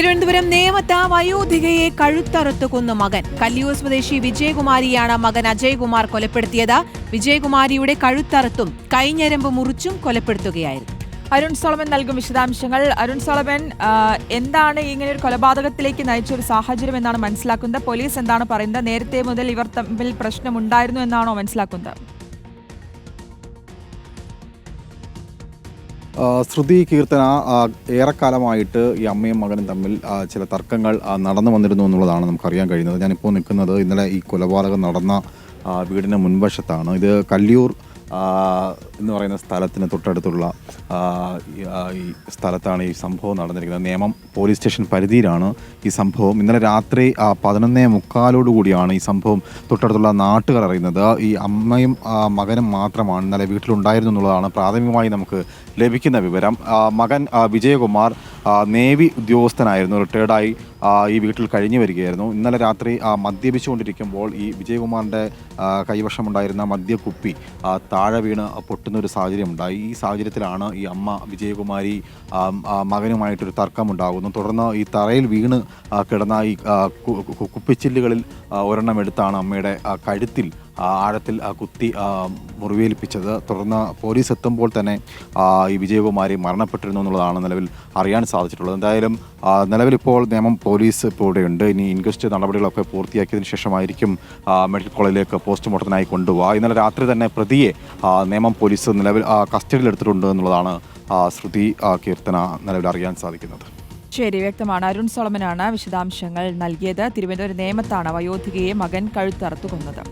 തിരുവനന്തപുരം നേമത്ത വയോധികയെ കഴുത്തറുത്ത് കൊന്നു മകൻ. കല്ലിയൂർ സ്വദേശി വിജയകുമാരിയാണ് മകൻ അജയ്കുമാർ കൊലപ്പെടുത്തിയത്. വിജയകുമാരിയുടെ കഴുത്തറുത്തും കൈഞ്ഞരമ്പ് മുറിച്ചും കൊലപ്പെടുത്തുകയായിരുന്നു. അരുൺ സോളമൻ നൽകും വിശദാംശങ്ങൾ. അരുൺ സോളമൻ എന്താണ് ഇങ്ങനെ ഒരു കൊലപാതകത്തിലേക്ക് നയിച്ച ഒരു സാഹചര്യം എന്നാണ് മനസ്സിലാക്കുന്നത്? പോലീസ് എന്താണ് പറയുന്നത്? നേരത്തെ മുതൽ ഇവർ തമ്മിൽ പ്രശ്നമുണ്ടായിരുന്നു എന്നാണോ മനസ്സിലാക്കുന്നത്? ശ്രുതി കീർത്തന ഏറെക്കാലമായിട്ട് ഈ അമ്മയും മകനും തമ്മിൽ ചില തർക്കങ്ങൾ നടന്നു വന്നിരുന്നു എന്നുള്ളതാണ് നമുക്കറിയാൻ കഴിയുന്നത്. ഞാനിപ്പോൾ നിൽക്കുന്നത് ഇന്നലെ ഈ കൊലപാതകം നടന്ന വീടിന്റെ മുൻവശത്താണ്. ഇത് കല്ലിയൂർ എന്ന് പറയുന്ന സ്ഥലത്തിന് തൊട്ടടുത്തുള്ള ഈ, സ്ഥലത്താണ് ഈ സംഭവം നടന്നിരിക്കുന്നത്. നിയമം പോലീസ് സ്റ്റേഷൻ പരിധിയിലാണ് ഈ സംഭവം. ഇന്നലെ രാത്രി പതിനൊന്നേ മുക്കാലോടുകൂടിയാണ് ഈ സംഭവം തൊട്ടടുത്തുള്ള നാട്ടുകാർ അറിയുന്നത്. ഈ അമ്മയും മകനും മാത്രമാണ് ഇന്നലെ വീട്ടിലുണ്ടായിരുന്നു എന്നുള്ളതാണ് പ്രാഥമികമായി നമുക്ക് ലഭിക്കുന്ന വിവരം. മകൻ വിജയകുമാർ നേവി ഉദ്യോഗസ്ഥനായിരുന്നു. റിട്ടയർഡായി ഈ വീട്ടിൽ കഴിഞ്ഞു വരികയായിരുന്നു. ഇന്നലെ രാത്രി മദ്യപിച്ചുകൊണ്ടിരിക്കുമ്പോൾ ഈ വിജയകുമാറിന്റെ കൈവശം കൈവശമുണ്ടായിരുന്ന മദ്യക്കുപ്പി താഴെ വീണ് പൊട്ടുന്ന ഒരു സാഹചര്യം ഉണ്ടായി ഈ സാഹചര്യത്തിലാണ് ഈ അമ്മ വിജയകുമാരി മകനുമായിട്ടൊരു തർക്കമുണ്ടാകുന്നു തുടർന്ന് ഈ തറയിൽ വീണ് കിടന്ന ഈ കുപ്പിച്ചില്ലുകളിൽ ഒരെണ്ണം എടുത്താണ് അമ്മയുടെ കഴുത്തിൽ ആഴത്തിൽ കുത്തി മുറിവേൽപ്പിച്ചത്. തുടർന്ന് പോലീസ് എത്തുമ്പോൾ തന്നെ ഈ വിജയകുമാരി മരണപ്പെട്ടിരുന്നു എന്നുള്ളതാണ് നിലവിൽ അറിയാൻ സാധിച്ചിട്ടുള്ളത്. എന്തായാലും നിലവിലിപ്പോൾ നിയമം പോലീസ് ഇപ്പോൾ ഇവിടെയുണ്ട്. ഇനി ഇൻക്വസ്റ്റ് നടപടികളൊക്കെ പൂർത്തിയാക്കിയതിനു ശേഷമായിരിക്കും മെഡിക്കൽ കോളേജിലേക്ക് പോസ്റ്റ്മോർട്ടത്തിനായി കൊണ്ടുപോകുക ഇന്നലെ രാത്രി തന്നെ പ്രതിയെ നിയമം പോലീസ് നിലവിൽ കസ്റ്റഡിയിലെടുത്തിട്ടുണ്ട് എന്നുള്ളതാണ് ശ്രുതി കീർത്തന നിലവിൽ അറിയാൻ സാധിക്കുന്നത്. ശരി വ്യക്തമാണ്. അരുൺ സോളമനാണ് വിശദാംശങ്ങൾ നൽകിയത്. തിരുവനന്തപുരം നേമത്താണ് വയോധികയെ മകൻ കഴുത്തറുത്തു കൊന്നത്.